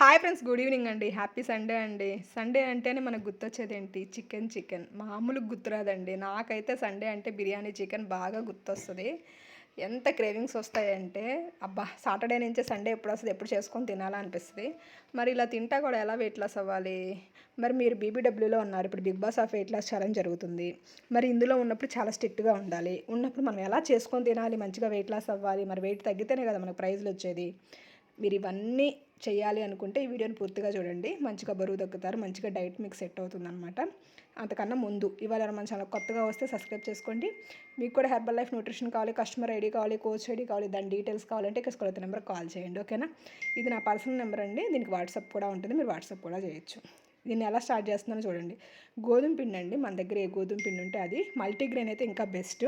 Hi friends good evening అండి. Happy Sunday అండి. Sunday అంటేనే మనకు గుర్తొచ్చేది ఏంటి చికెన్ చికెన్. మామూలుగా గుర్తురాదండి. నాకైతే సండే అంటే బిర్యానీ చికెన్ బాగా గుర్తొస్తుంది. ఎంత క్రేవింగ్స్ వస్తాయంటే అబ్బా సాటర్డే నుంచే సండే ఎప్పుడు వస్తుంది ఎప్పుడు చేసుకొని తినాలనిపిస్తుంది. మరి ఇలా తింటా కూడా ఎలా వెయిట్ లాస్ అవ్వాలి? మరి మీరు బీబీడబ్ల్యూలో ఉన్నారు. ఇప్పుడు big boss of weight loss challenge జరుగుతుంది. మరి ఇందులో ఉన్నప్పుడు చాలా స్ట్రిక్ట్గా ఉండాలి. ఉన్నప్పుడు మనం ఎలా చేసుకొని తినాలి? మంచిగా వెయిట్ లాస్ అవ్వాలి. మరి వెయిట్ తగ్గితేనే కదా మనకు ప్రైజ్లు వచ్చేది. మీరు ఇవన్నీ చేయాలి అనుకుంటే ఈ వీడియోని పూర్తిగా చూడండి. మంచిగా బరువు తగ్గుతారు మంచిగా డైట్ మీకు సెట్ అవుతుందన్నమాట. అంతకన్నా ముందు ఇవాళ మన ఛానల్ కొత్తగా వస్తే సబ్స్క్రైబ్ చేసుకోండి. మీకు కూడా హెర్బల్ లైఫ్ న్యూట్రిషన్ కావాలి కస్టమర్ ఐడి కావాలి కోచ్ ఐడి కావాలి దాని డీటెయిల్స్ కావాలంటే ఇక్కడ స్కూల్ నెంబర్ కాల్ చేయండి ఓకేనా? ఇది నా పర్సనల్ నెంబర్ అండి. దీనికి వాట్సాప్ కూడా ఉంటుంది. మీరు వాట్సాప్ కూడా చేయొచ్చు. దీన్ని ఎలా స్టార్ట్ చేస్తున్నానో చూడండి. గోధుమ పిండి అండి. మన దగ్గర ఏ గోధుమ పిండి ఉంటే అది. మల్టీగ్రెయిన్ అయితే ఇంకా బెస్ట్.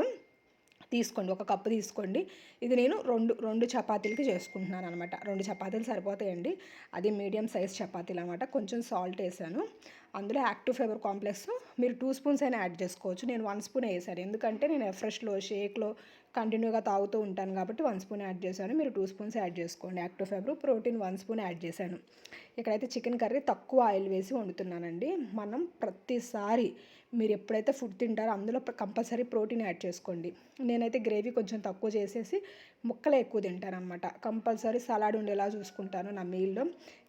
తీసుకోండి. ఒక కప్పు తీసుకోండి. ఇది నేను రెండు రెండు చపాతీలకి చేసుకుంటున్నాను అనమాట. రెండు చపాతీలు సరిపోతాయండి. అది మీడియం సైజ్ చపాతీలు అనమాట. కొంచెం సాల్ట్ వేసాను. అందులో యాక్టివ్ ఫైబర్ కాంప్లెక్స్ మీరు టూ స్పూన్స్ అయినా యాడ్ చేసుకోవచ్చు. నేను వన్ స్పూన్ వేసాను. ఎందుకంటే నేను ఫ్రెష్లో షేక్లో కంటిన్యూగా తాగుతూ ఉంటాను కాబట్టి వన్ స్పూన్ యాడ్ చేశాను. మీరు టూ స్పూన్స్ యాడ్ చేసుకోండి. Active fibre protein one spoon add చేశాను. ఇక్కడైతే చికెన్ కర్రీ తక్కువ ఆయిల్ వేసి వండుతున్నానండి. మనం ప్రతిసారి మీరు ఎప్పుడైతే ఫుడ్ తింటారో అందులో కంపల్సరీ ప్రోటీన్ యాడ్ చేసుకోండి. నేనైతే గ్రేవీ కొంచెం తక్కువ చేసేసి ముక్కలే ఎక్కువ తింటాను అనమాట కంపల్సరీ సలాడ్ ఉండేలా చూసుకుంటాను నా మీల్లో.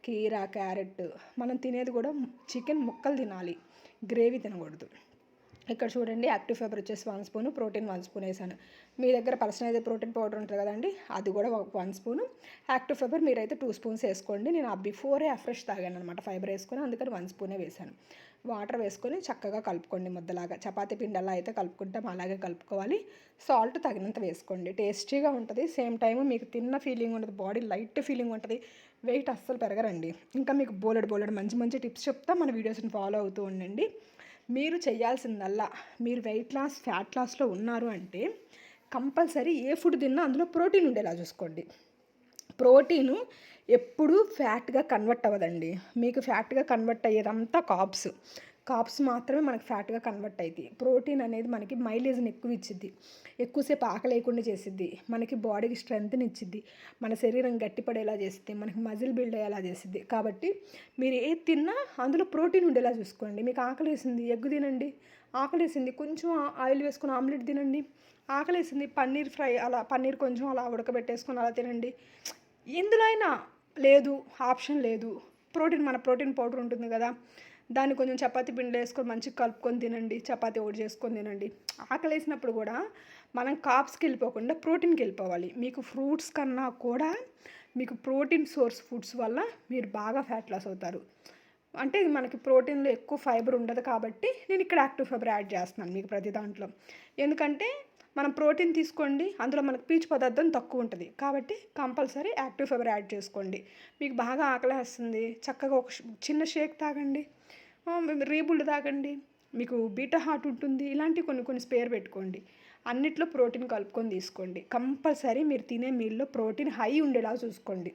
కీరా క్యారెట్ మనం తినేది కూడా చికెన్ ముక్కలు తినాలి. గ్రేవీ తినకూడదు. ఇక్కడ చూడండి యాక్టివ్ ఫైబర్ వచ్చేసి one spoon protein one spoon వేసాను. మీ దగ్గర పర్సనైజ్ ప్రోటీన్ పౌడర్ ఉంటుంది కదండి అది కూడా వన్ స్పూన్. యాక్టివ్ ఫైబర్ మీరైతే టూ స్పూన్స్ వేసుకోండి. నేను ఆ బిఫోరే అఫ్రెష్ ఫ్రెష్ తాగాను అనమాట ఫైబర్ వేసుకొని అందుకని వన్ స్పూనే వేసాను. వాటర్ వేసుకొని చక్కగా కలుపుకోండి ముద్దలాగా. చపాతీ పిండి అలా అయితే కలుపుకుంటాం అలాగే కలుపుకోవాలి. సాల్ట్ తగినంత వేసుకోండి. టేస్టీగా ఉంటుంది. సేమ్ టైం మీకు తిన్న ఫీలింగ్ ఉంటుంది బాడీ లైట్ ఫీలింగ్ ఉంటుంది. వెయిట్ అస్సలు పెరగరండి. ఇంకా మీకు బోలెడు బోలెడు మంచి మంచి టిప్స్ చెప్తా. మన వీడియోస్ని ఫాలో అవుతూ ఉండండి. మీరు చేయాల్సిందల్లా మీరు వెయిట్ లాస్ ఫ్యాట్ లాస్లో ఉన్నారు అంటే కంపల్సరీ ఏ ఫుడ్ తిన్నా అందులో ప్రోటీన్ ఉండేలా చూసుకోండి. ప్రోటీను ఎప్పుడూ ఫ్యాట్గా కన్వర్ట్ అవ్వదండి. మీకు ఫ్యాట్గా కన్వర్ట్ అయ్యేదంతా కాప్స్. కాప్స్ మాత్రమే మనకు ఫ్యాట్గా కన్వర్ట్ అవుతాయి ప్రోటీన్ అనేది మనకి మైలేజ్ని ఎక్కువ ఇచ్చిద్ది. ఎక్కువసేపు ఆకలేయకుండా చేసిద్ది. మనకి బాడీకి స్ట్రెంగ్త్ని ఇచ్చిద్ది. మన శరీరం గట్టిపడేలా చేసిద్ది. మనకి మజిల్ బిల్డ్ అయ్యేలా చేసిద్ది. కాబట్టి మీరు ఏది తిన్నా అందులో ప్రోటీన్ ఉండేలా చూసుకోండి. మీకు ఆకలి వేసింది ఎగ్గు తినండి. ఆకలేసింది కొంచెం ఆయిల్ వేసుకుని ఆమ్లెట్ తినండి. ఆకలి వేసింది పన్నీర్ ఫ్రై అలా పన్నీర్ కొంచెం అలా ఉడకబెట్టేసుకొని అలా తినండి. ఎందులో అయినా లేదు ఆప్షన్ లేదు. ప్రోటీన్ మన ప్రోటీన్ పౌడర్ ఉంటుంది కదా దాన్ని కొంచెం చపాతి పిండి వేసుకొని మంచిగా కలుపుకొని తినండి చపాతి ఒకటి చేసుకొని తినండి. ఆకలి వేసినప్పుడు కూడా మనం కాప్స్కి వెళ్ళిపోకుండా ప్రోటీన్కి వెళ్ళిపోవాలి. మీకు ఫ్రూట్స్ కన్నా కూడా మీకు ప్రోటీన్ సోర్స్ ఫుడ్స్ వల్ల మీరు బాగా ఫ్యాట్ లాస్ అవుతారు. అంటే మనకి ప్రోటీన్లో ఎక్కువ ఫైబర్ ఉండదు కాబట్టి నేను ఇక్కడ యాక్టివ్ ఫైబర్ యాడ్ చేస్తున్నాను మీకు ప్రతి దాంట్లో. ఎందుకంటే మనం ప్రోటీన్ తీసుకోండి అందులో మనకు పీచు పదార్థం తక్కువ ఉంటుంది. కాబట్టి కంపల్సరీ యాక్టివ్ ఫైబర్ యాడ్ చేసుకోండి. మీకు బాగా ఆకలేస్తుంది చక్కగా ఒక చిన్న షేక్ తాగండి రీబుల్డ్ తాగండి మీకు బీటా హార్ట్ ఉంటుంది ఇలాంటి కొన్ని కొన్ని స్పేర్ పెట్టుకోండి. అన్నిట్లో ప్రోటీన్ కలుపుకొని తీసుకోండి. కంపల్సరీ మీరు తినే మీల్లో ప్రోటీన్ హై ఉండేలా చూసుకోండి.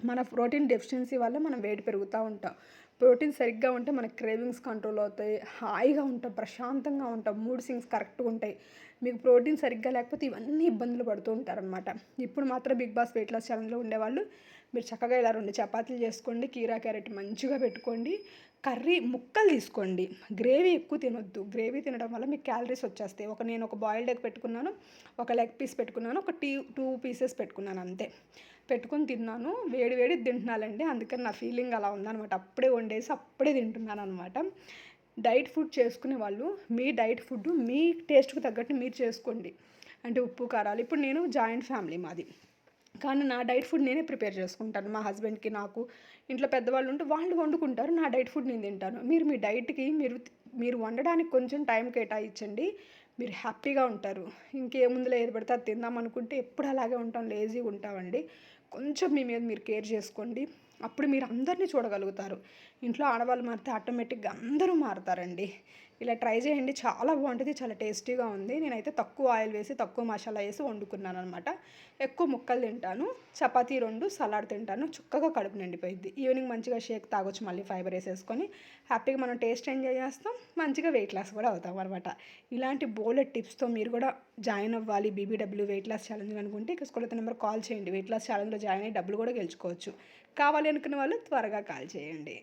మన ప్రోటీన్ డెఫిషియన్సీ వల్ల మనం వెయిట్ పెరుగుతూ ఉంటాం. ప్రోటీన్ సరిగ్గా ఉంటే మన క్రేవింగ్స్ కంట్రోల్ అవుతాయి. హాయిగా ఉంటాం ప్రశాంతంగా ఉంటాం మూడ్ సింగ్స్ కరెక్ట్గా ఉంటాయి. మీకు ప్రోటీన్ సరిగ్గా లేకపోతే ఇవన్నీ ఇబ్బందులు పడుతూ ఉంటారనమాట ఇప్పుడు మాత్రం బిగ్ బాస్ వెయిట్ లాస్ ఛానల్లో ఉండేవాళ్ళు మీరు చక్కగా ఇలా రెండు చపాతీలు చేసుకోండి కీరా క్యారెట్ మంచిగా పెట్టుకోండి. కర్రీ ముక్కలు తీసుకోండి. గ్రేవీ ఎక్కువ తినొద్దు. గ్రేవీ తినడం వల్ల మీకు క్యాలరీస్ వచ్చేస్తాయి. ఒక నేను ఒక బాయిల్డ్ ఎగ్ పెట్టుకున్నాను ఒక లెగ్ పీస్ పెట్టుకున్నాను ఒక టీ టూ పీసెస్ పెట్టుకున్నాను అంతే. పెట్టుకుని తిన్నాను. వేడి వేడి తింటున్నానండి. అందుకని నా ఫీలింగ్ అలా ఉందనమాట అప్పుడే వండేసి అప్పుడే తింటున్నాను అనమాట డైట్ ఫుడ్ చేసుకునే వాళ్ళు మీ డైట్ ఫుడ్ మీ టేస్ట్కి తగ్గట్టు మీరు చేసుకోండి. అంటే ఉప్పు కారాలు. ఇప్పుడు నేను జాయింట్ ఫ్యామిలీ మాది. కానీ నా డైట్ ఫుడ్ నేనే ప్రిపేర్ చేసుకుంటాను. మా హస్బెండ్కి నాకు ఇంట్లో పెద్దవాళ్ళు ఉంటే వాళ్ళు వండుకుంటారు నా డైట్ ఫుడ్ నేను తింటాను. మీరు మీ డైట్కి మీరు మీరు వండడానికి కొంచెం టైం కేటాయించండి మీరు హ్యాపీగా ఉంటారు. ఇంకేముందులో ఏది పడితే అది తిందాం అనుకుంటే ఎప్పుడు అలాగే ఉంటాం లేజీగా ఉంటామండి. కొంచెం మీ మీద మీరు కేర్ చేసుకోండి. అప్పుడు మీరు అందరినీ చూడగలుగుతారు. ఇంట్లో ఆడవాళ్ళు మారితే ఆటోమేటిక్గా అందరూ మారుతారండి. ఇలా ట్రై చేయండి. చాలా బాగుంటుంది. చాలా టేస్టీగా ఉంది. నేనైతే తక్కువ ఆయిల్ వేసి తక్కువ మసాలా వేసి వండుకున్నాను అనమాట ఎక్కువ ముక్కలు తింటాను. చపాతీ రెండు సలాడ్ తింటాను. చుక్కగా కడుపు నిండిపోయింది ఈవినింగ్ మంచిగా షేక్ తాగొచ్చు. మళ్ళీ ఫైబర్ వేసేసుకొని హ్యాపీగా మనం టేస్ట్ ఎంజాయ్ చేస్తాం. మంచిగా వెయిట్ లాస్ కూడా అవుతాం అనమాట ఇలాంటి బోలెట్ టిప్స్తో మీరు కూడా జాయిన్ అవ్వాలి. బీబీడబ్ల్యూ వెయిట్ లాస్ ఛాలెంజ్ అనుకుంటే ఇక స్కూల్ నెంబర్ కాల్ చేయండి. వెయిట్ లాస్ ఛాలెంజ్లో జాయిన్ అయ్యి డబ్బులు కూడా గెలుచుకోవచ్చు. కావాలి అనుకున్న వాళ్ళు త్వరగా కాల్ చేయండి.